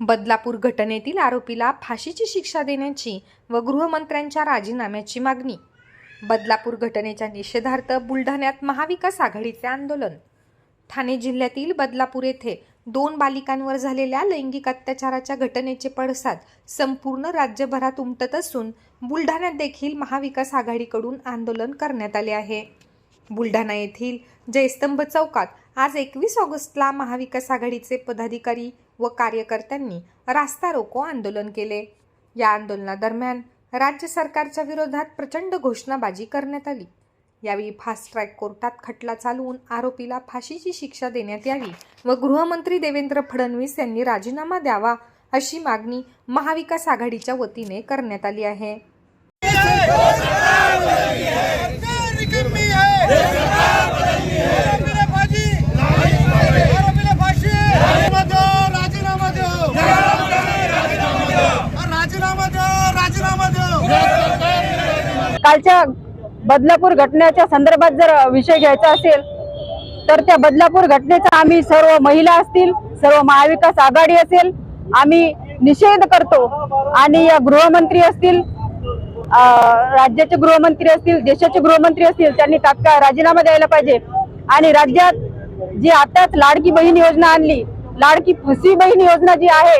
बदलापूर घटनेतील आरोपीला फाशीची शिक्षा देण्याची व गृहमंत्र्यांच्या राजीनाम्याची मागणी. बदलापूर घटनेच्या निषेधार्थ बुलढाण्यात महाविकास आघाडीचे आंदोलन. ठाणे जिल्ह्यातील बदलापूर येथे दोन बालिकांवर झालेल्या लैंगिक अत्याचाराच्या घटनेचे पडसाद संपूर्ण राज्यभरात उमटत असून बुलढाण्यात देखील महाविकास आघाडीकडून आंदोलन करण्यात आले आहे. बुलढाणा येथील जयस्तंभ चौकात आज एकवीस ऑगस्टला महाविकास आघाडीचे पदाधिकारी व कार्यकर्त्यांनी रास्ता रोको आंदोलन केले. या आंदोलनादरम्यान राज्य सरकारच्या विरोधात प्रचंड घोषणाबाजी करण्यात आली. यावेळी फास्ट ट्रॅक कोर्टात खटला चालवून आरोपीला फाशीची शिक्षा देण्यात यावी व गृहमंत्री देवेंद्र फडणवीस यांनी राजीनामा द्यावा अशी मागणी महाविकास आघाडीच्या वतीने करण्यात आली आहे. है आरोपीला फाशी आरोपीला फाशी राजीनामा दो राजीनामा दो राजीनामा दो राजीनामा दो कालच्या बदलापूर घटनेच्या संदर्भात जर विषय घ्यायचा असेल तर त्या बदलापूर घटनेचा आम्ही सर्व महिला असतील सर्व महाविकास आघाडी असेल आम्ही निषेध करतो. आणि या गृहमंत्री असतील राज्याचे गृहमंत्री असतील देशाचे गृहमंत्री असतील त्यांनी तात्काळ राजीनामा द्यायला पाहिजे. आणि राज्यात जी आताच लाडकी बहीण योजना आणली लाडकी फसी बहीण योजना जी आहे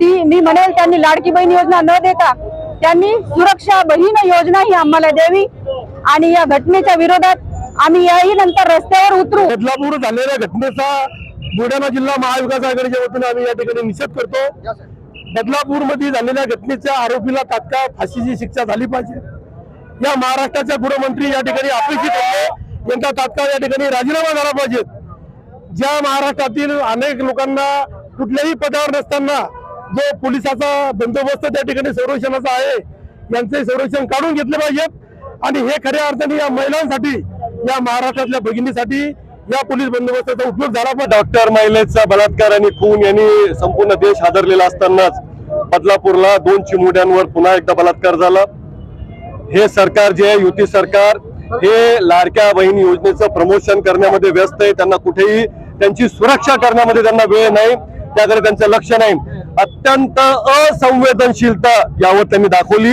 ती मी म्हणेल त्यांनी लाडकी बहीण योजना न देता त्यांनी सुरक्षा बहीण योजना ही आम्हाला द्यावी आणि या घटनेच्या विरोधात आम्ही याही नंतर रस्त्यावर उतरू. बदलापूर झालेल्या घटनेचा बुलढाणा जिल्हा महाविकास आघाडीच्या वतीने आम्ही या ठिकाणी निषेध करतो. बदलापूरमध्ये झालेल्या घटनेच्या आरोपीला तात्काळ फाशीची शिक्षा झाली पाहिजे. या महाराष्ट्राच्या गृहमंत्री या ठिकाणी अपेक्षित होते. यांचा तात्काळ या ठिकाणी राजीनामा झाला पाहिजे. ज्या महाराष्ट्रातील अनेक लोकांना कुठल्याही पदावर नसताना जो पोलिसाचा बंदोबस्त त्या ठिकाणी संरक्षणाचा आहे यांचे संरक्षण काढून घेतले पाहिजेत आणि हे खऱ्या अर्थाने या महिलांसाठी या महाराष्ट्रातल्या भगिनीसाठी या पोलीस बंदोबस्ताचा उपयोग झाला पाहिजे. डॉक्टर महिलेचा बलात्कार आणि खून यांनी संपूर्ण देश हादरलेला असतानाच बदलापूरला दोन चिमुड्यांवर पुन्हा एकदा बलात्कार झाला. हे सरकार जे आहे युती सरकार हे लाडक्या बहीण योजनेचं प्रमोशन करण्यामध्ये व्यस्त आहे. त्यांना कुठेही त्यांची सुरक्षा करण्यामध्ये त्यांना वेळ नाही. त्याकडे त्यांचं लक्ष नाही. अत्यंत असंवेदनशीलता यावर त्यांनी दाखवली.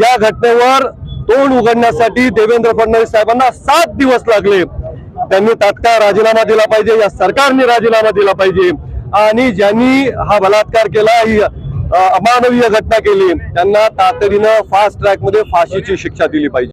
या घटनेवर तोंड उघडण्यासाठी देवेंद्र फडणवीस साहेबांना सात दिवस लागले. त्यांनी तात्काळ राजीनामा दिला पाहिजे या सरकारने राजीनामा दिला पाहिजे. आणि ज्यांनी हा बलात्कार केला ही अमानवीय घटना केली त्यांना तातडीनं फास्ट ट्रॅकमध्ये फाशीची शिक्षा दिली पाहिजे.